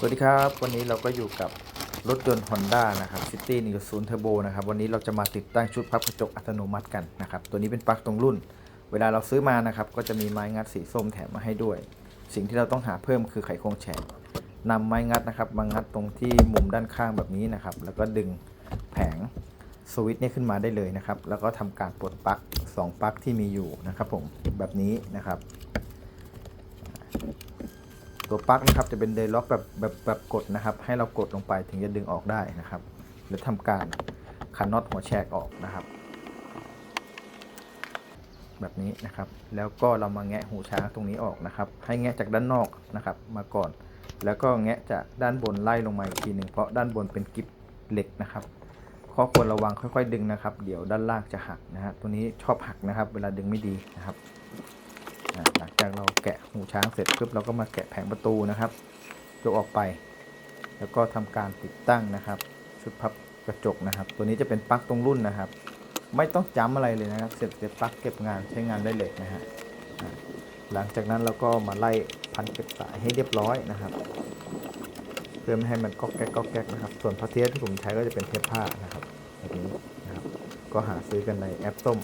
สวัสดีครับ วันนี้เราก็อยู่กับรถยนต์ Honda นะครับ City 1.0 Turbo นะครับ วันนี้เราจะมาติดตั้งชุดพับกระจกอัตโนมัติกันนะครับ ตัวนี้เป็นปลั๊กตรงรุ่น เวลาเราซื้อมานะครับ ก็จะมีไม้งัดสีส้มแถมมาให้ด้วย สิ่งที่เราต้องหาเพิ่มคือไขควงแฉกนำไม้งัดนะครับมางัดตรงที่มุมด้านข้างแบบนี้นะครับ แล้วก็ดึงแผงสวิตช์นี่ขึ้นมาได้เลยนะครับ แล้วก็ทำการปลดปลั๊กสองปลั๊กที่มีอยู่นะครับผม แบบนี้นะครับ ตัวปลั๊กนะครับจะเป็นเดย์ล็อกแบบแบบแบบกดนะครับ ให้เรากดลงไปถึงจะดึงออกได้นะครับ แล้วทำการขันน็อตหัวแฉกออกนะครับ แบบนี้นะครับ แล้วก็เรามาแงะหูช้างตรงนี้ออกนะครับ ให้แงะจากด้านนอกนะครับ มาก่อน แล้วก็แงะจากด้านบนไล่ลงมาอีกทีหนึ่งเพราะด้านบนเป็นกิฟเหล็กนะครับข้อควรระวังค่อยๆ ดึงนะครับ เดี๋ยวด้านล่างจะหักนะฮะตัวนี้ชอบหักนะครับ เวลาดึงไม่ดีนะครับ หลังจากเราแกะหูช้างเสร็จปุ๊บเราก็มาแกะแผงประตูนะครับยกออกไป แล้วก็ทำการติดตั้งนะครับ ชุดพับกระจกนะครับ ตัวนี้จะเป็นปลั๊กตรงรุ่นนะครับ ไม่ต้องจำอะไรเลยนะครับ เสร็จเสร็จปลั๊กเก็บงานใช้งานได้เลยนะฮะหลังจากนั้นเราก็มาไล่พันเก็บสายให้เรียบร้อยนะครับ เพื่อไม่ให้มันก๊อกแก๊กก๊อกแก๊กนะครับ ส่วนพาเทสที่ผมใช้ก็จะเป็นเทปผ้านะครับแบบนี้นะครับ ก็หาซื้อกันในแอปส้ม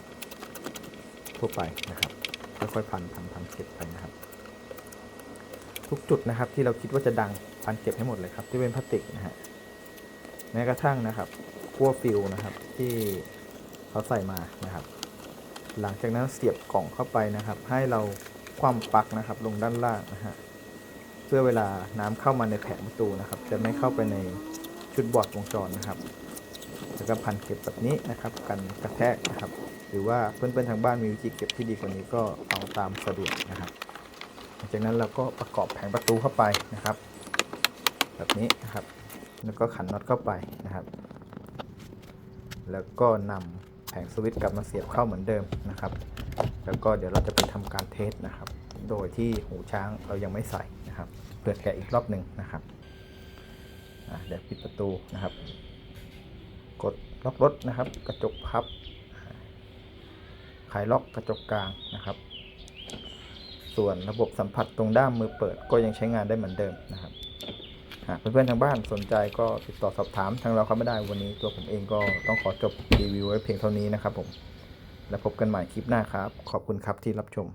ทั่วไปนะครับ ค่อยๆพันพันพันเก็บไปนะครับ ทุกจุดนะครับที่เราคิดว่าจะดังพันเก็บให้หมดเลยครับ ที่เป็นพลาสติกนะฮะแม้กระทั่งนะครับขั้วฟิลนะครับที่เขาใส่มานะครับ หลังจากนั้นเสียบกล่องเข้าไปนะครับ ให้เราคว่ำปลั๊กนะครับ ลงด้านล่างนะฮะเพื่อเวลาน้ำเข้ามาในแผงประตูนะครับ จะไม่เข้าไปในชุดบอร์ดวงจรนะครับแล้วก็พันเก็บแบบนี้นะครับ กันกระแทกนะครับ หรือว่าเพื่อนๆทางบ้านมีวิธีเก็บที่ดีกว่านี้ก็เอาตามสะดวกนะครับ หลังจากนั้นเราก็ประกอบแผงประตูเข้าไปนะครับ แบบนี้นะครับ แล้วก็ขันน็อตเข้าไปนะครับ แล้วก็นำแผงสวิตช์กลับมาเสียบเข้าเหมือนเดิมนะครับ แล้วก็เดี๋ยวเราจะไปทำการเทสนะครับ โดยที่หูช้างเรายังไม่ใส่นะครับเปิดแกะอีกรอบหนึ่งนะครับเดี๋ยวปิดประตูนะครับ กดล็อกรถนะครับ กระจกพับ ขายล็อกกระจกกลางนะครับ ส่วนระบบสัมผัสตรงด้ามมือเปิดก็ยังใช้งานได้เหมือนเดิมนะครับหากเพื่อนๆทางบ้านสนใจก็ติดต่อสอบถามทางเราครับไม่ได้วันนี้ตัวผมเองก็ต้องขอจบรีวิวไว้เพียงเท่านี้นะครับผม แล้วพบกันใหม่คลิปหน้าครับ ขอบคุณครับที่รับชม